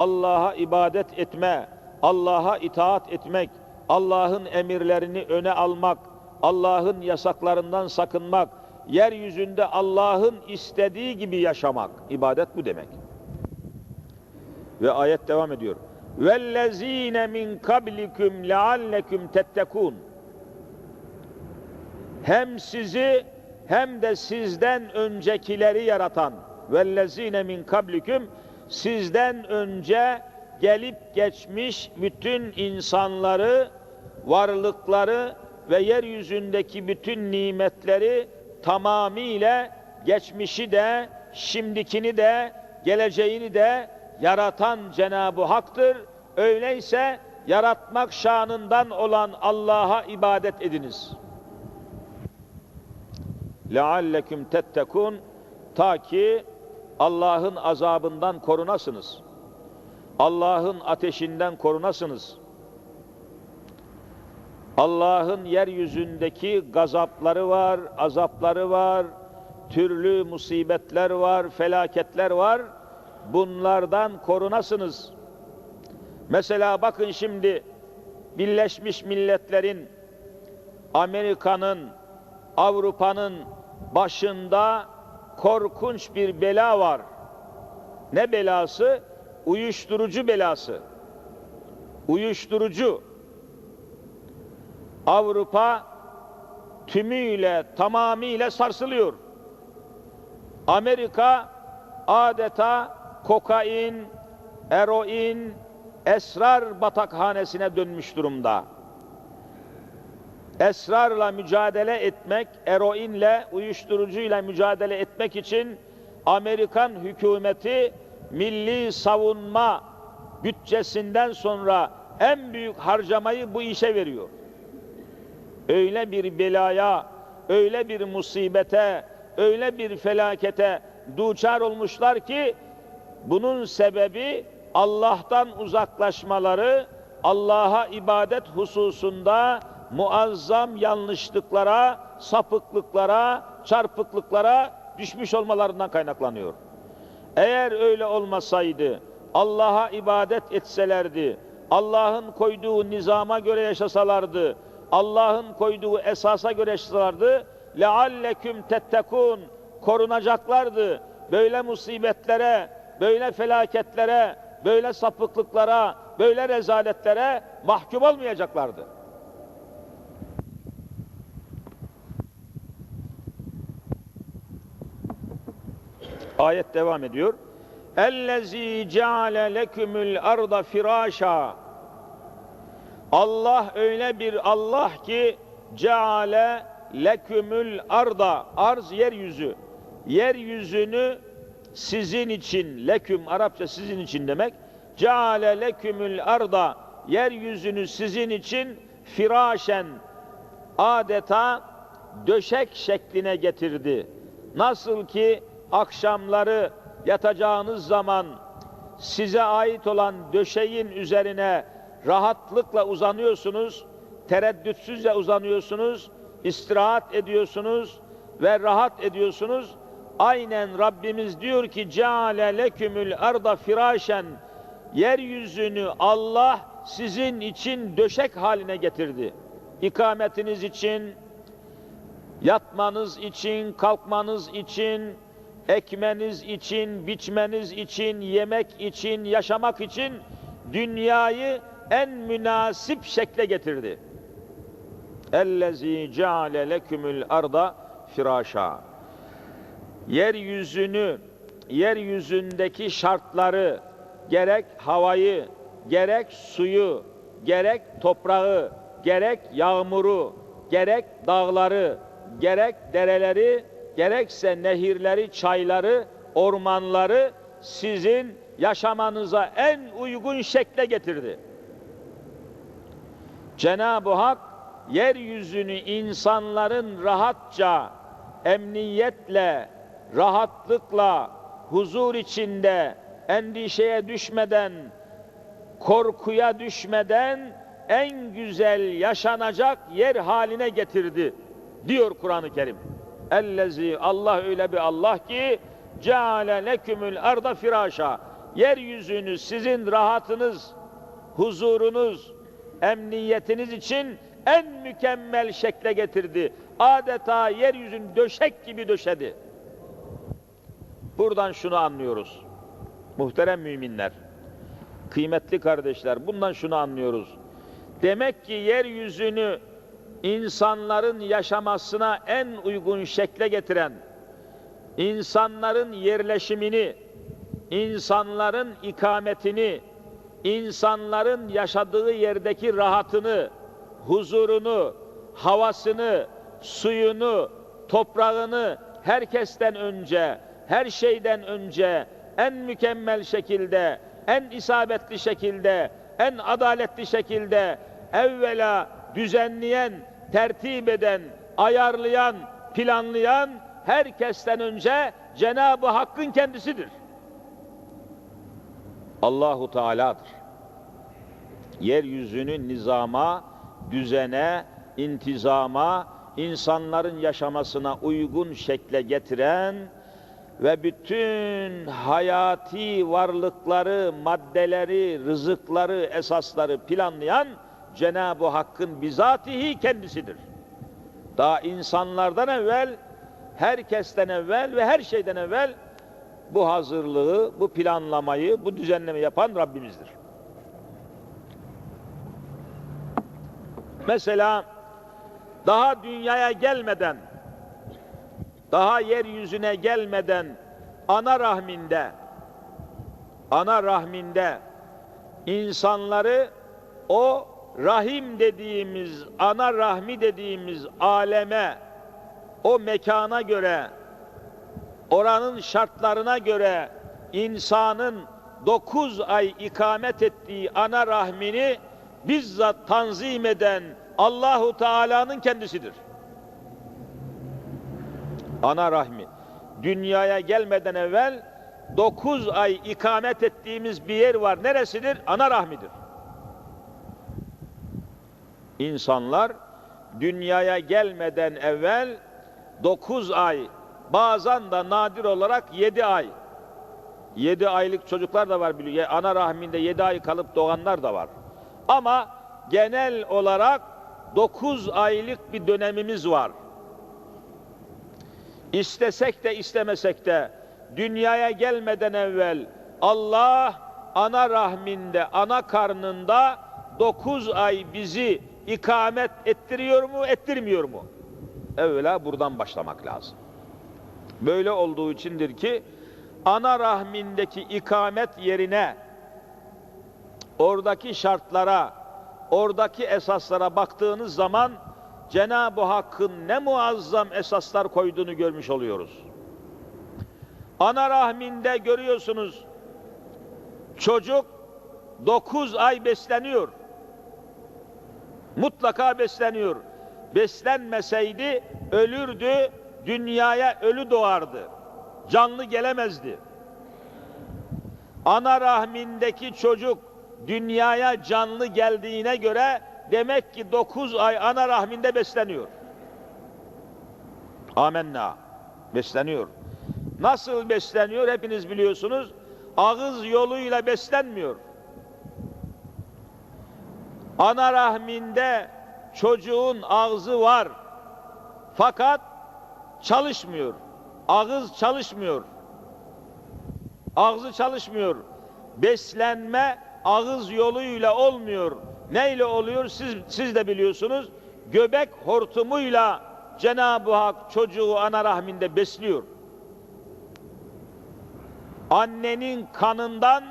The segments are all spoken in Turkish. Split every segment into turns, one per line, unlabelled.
Allah'a ibadet etme, Allah'a itaat etmek, Allah'ın emirlerini öne almak, Allah'ın yasaklarından sakınmak, yeryüzünde Allah'ın istediği gibi yaşamak. İbadet bu demek. Ve ayet devam ediyor. وَالَّذ۪ينَ مِنْ قَبْلِكُمْ لَعَلَّكُمْ تَتَّكُونَ Hem sizi hem de sizden öncekileri yaratan vellezine min kablikum sizden önce gelip geçmiş bütün insanları, varlıkları ve yeryüzündeki bütün nimetleri tamamıyla geçmişi de, şimdikini de, geleceğini de yaratan Cenab-ı Hak'tır. Öyleyse yaratmak şanından olan Allah'a ibadet ediniz. لَعَلَّكُمْ تَتَّكُونَ Ta ki Allah'ın azabından korunasınız. Allah'ın ateşinden korunasınız. Allah'ın yeryüzündeki gazapları var, azapları var, türlü musibetler var, felaketler var. Bunlardan korunasınız. Mesela bakın şimdi Birleşmiş Milletler'in, Amerika'nın, Avrupa'nın başında korkunç bir bela var. Ne belası? Uyuşturucu belası. Uyuşturucu. Avrupa tümüyle, tamamıyla sarsılıyor. Amerika adeta kokain, eroin, esrar batakhanesine dönmüş durumda. Esrarla mücadele etmek, eroinle, uyuşturucuyla mücadele etmek için Amerikan hükümeti milli savunma bütçesinden sonra en büyük harcamayı bu işe veriyor. Öyle bir belaya, öyle bir musibete, öyle bir felakete duçar olmuşlar ki bunun sebebi Allah'tan uzaklaşmaları, Allah'a ibadet hususunda muazzam yanlışlıklara, sapıklıklara, çarpıklıklara düşmüş olmalarından kaynaklanıyor. Eğer öyle olmasaydı, Allah'a ibadet etselerdi, Allah'ın koyduğu nizama göre yaşasalardı, Allah'ın koyduğu esasa göre yaşasalardı, lealleküm tettekun korunacaklardı. Böyle musibetlere, böyle felaketlere, böyle sapıklıklara, böyle rezaletlere mahkum olmayacaklardı. Ayet devam ediyor. Ellezî ceale lekümül arda firâşa Allah öyle bir Allah ki ceale lekümül arda arz yeryüzü yeryüzünü sizin için leküm Arapça sizin için demek ceale lekümül arda yeryüzünü sizin için firaşen adeta döşek şekline getirdi. Nasıl ki akşamları yatacağınız zaman size ait olan döşeğin üzerine rahatlıkla uzanıyorsunuz, tereddütsüzce uzanıyorsunuz, istirahat ediyorsunuz ve rahat ediyorsunuz. Aynen Rabbimiz diyor ki ceale lekümül arda firaşen yeryüzünü Allah sizin için döşek haline getirdi. İkametiniz için, yatmanız için, kalkmanız için, ekmeniz için, biçmeniz için, yemek için, yaşamak için dünyayı en münasip şekle getirdi. Ellezî ceale lekümül arda firâşâ. Yeryüzünü, yeryüzündeki şartları, gerek havayı, gerek suyu, gerek toprağı, gerek yağmuru, gerek dağları, gerek dereleri, gerekse nehirleri, çayları, ormanları sizin yaşamanıza en uygun şekle getirdi. Cenab-ı Hak yeryüzünü insanların rahatça, emniyetle, rahatlıkla, huzur içinde, endişeye düşmeden, korkuya düşmeden en güzel yaşanacak yer haline getirdi diyor Kur'an-ı Kerim. Ellezi Allah öyle bir Allah ki ceale lekümül arda firâşa yeryüzünü sizin rahatınız, huzurunuz, emniyetiniz için en mükemmel şekle getirdi. Adeta yeryüzünü döşek gibi döşedi. Buradan şunu anlıyoruz. Muhterem müminler, kıymetli kardeşler, bundan şunu anlıyoruz. Demek ki yeryüzünü insanların yaşamasına en uygun şekle getiren, insanların yerleşimini, insanların ikametini, insanların yaşadığı yerdeki rahatını, huzurunu, havasını, suyunu, toprağını herkesten önce, her şeyden önce en mükemmel şekilde, en isabetli şekilde, en adaletli şekilde evvela düzenleyen, tertip eden, ayarlayan, planlayan herkesten önce Cenab-ı Hakk'ın kendisidir. Allahu Teala'dır. Yeryüzünü nizama, düzene, intizama, insanların yaşamasına uygun şekle getiren ve bütün hayati varlıkları, maddeleri, rızıkları, esasları planlayan Cenab-ı Hakk'ın bizatihi kendisidir. Daha insanlardan evvel, herkesten evvel ve her şeyden evvel bu hazırlığı, bu planlamayı, bu düzenleme yapan Rabbimizdir. Mesela daha dünyaya gelmeden, daha yeryüzüne gelmeden ana rahminde, ana rahminde insanları o rahim dediğimiz, ana rahmi dediğimiz aleme, o mekana göre, oranın şartlarına göre insanın dokuz ay ikamet ettiği ana rahmini bizzat tanzim eden Allahu Teala'nın kendisidir. Ana rahmi. Dünyaya gelmeden evvel dokuz ay ikamet ettiğimiz bir yer var. Neresidir? Ana rahmidir. İnsanlar dünyaya gelmeden evvel dokuz ay, bazen de nadir olarak yedi ay, yedi aylık çocuklar da var biliyor. Ana rahminde yedi ay kalıp doğanlar da var. Ama genel olarak dokuz aylık bir dönemimiz var. İstesek de istemesek de dünyaya gelmeden evvel Allah ana rahminde, ana karnında dokuz ay bizi ikamet ettiriyor mu, ettirmiyor mu? Evvela buradan başlamak lazım. Böyle olduğu içindir ki ana rahmindeki ikamet yerine oradaki şartlara, oradaki esaslara baktığınız zaman Cenab-ı Hakk'ın ne muazzam esaslar koyduğunu görmüş oluyoruz. Ana rahminde görüyorsunuz çocuk dokuz ay besleniyor. Mutlaka besleniyor. Beslenmeseydi ölürdü, dünyaya ölü doğardı. Canlı gelemezdi. Ana rahmindeki çocuk dünyaya canlı geldiğine göre demek ki dokuz ay ana rahminde besleniyor. Amenna. Besleniyor. Nasıl besleniyor hepiniz biliyorsunuz. Ağız yoluyla beslenmiyor. Ana rahminde çocuğun ağzı var. Fakat çalışmıyor. Ağız çalışmıyor. Ağzı çalışmıyor. Beslenme ağız yoluyla olmuyor. Neyle oluyor? Siz, siz de biliyorsunuz. Göbek hortumuyla Cenab-ı Hak çocuğu ana rahminde besliyor. Annenin kanından,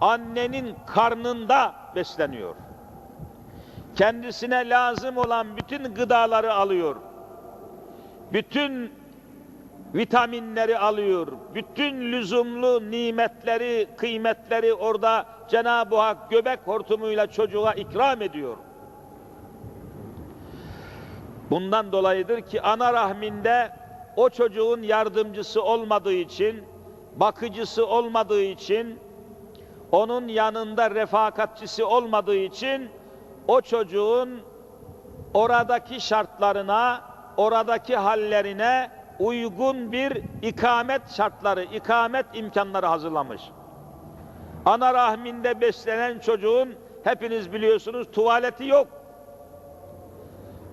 annenin karnında besleniyor. Kendisine lazım olan bütün gıdaları alıyor. Bütün vitaminleri alıyor. Bütün lüzumlu nimetleri, kıymetleri orada Cenab-ı Hak göbek hortumuyla çocuğa ikram ediyor. Bundan dolayıdır ki ana rahminde o çocuğun yardımcısı olmadığı için, bakıcısı olmadığı için, onun yanında refakatçisi olmadığı için o çocuğun oradaki şartlarına, oradaki hallerine uygun bir ikamet şartları, ikamet imkanları hazırlamış. Ana rahminde beslenen çocuğun hepiniz biliyorsunuz tuvaleti yok.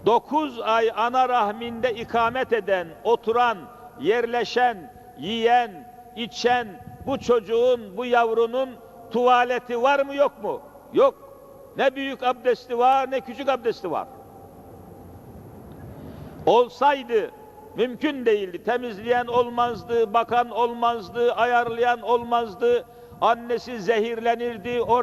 9 ay ana rahminde ikamet eden, oturan, yerleşen, yiyen, içen bu çocuğun, bu yavrunun tuvaleti var mı yok mu? Yok. Ne büyük abdesti var ne küçük abdesti var. Olsaydı mümkün değildi. Temizleyen olmazdı, bakan olmazdı, ayarlayan olmazdı. Annesi zehirlenirdi,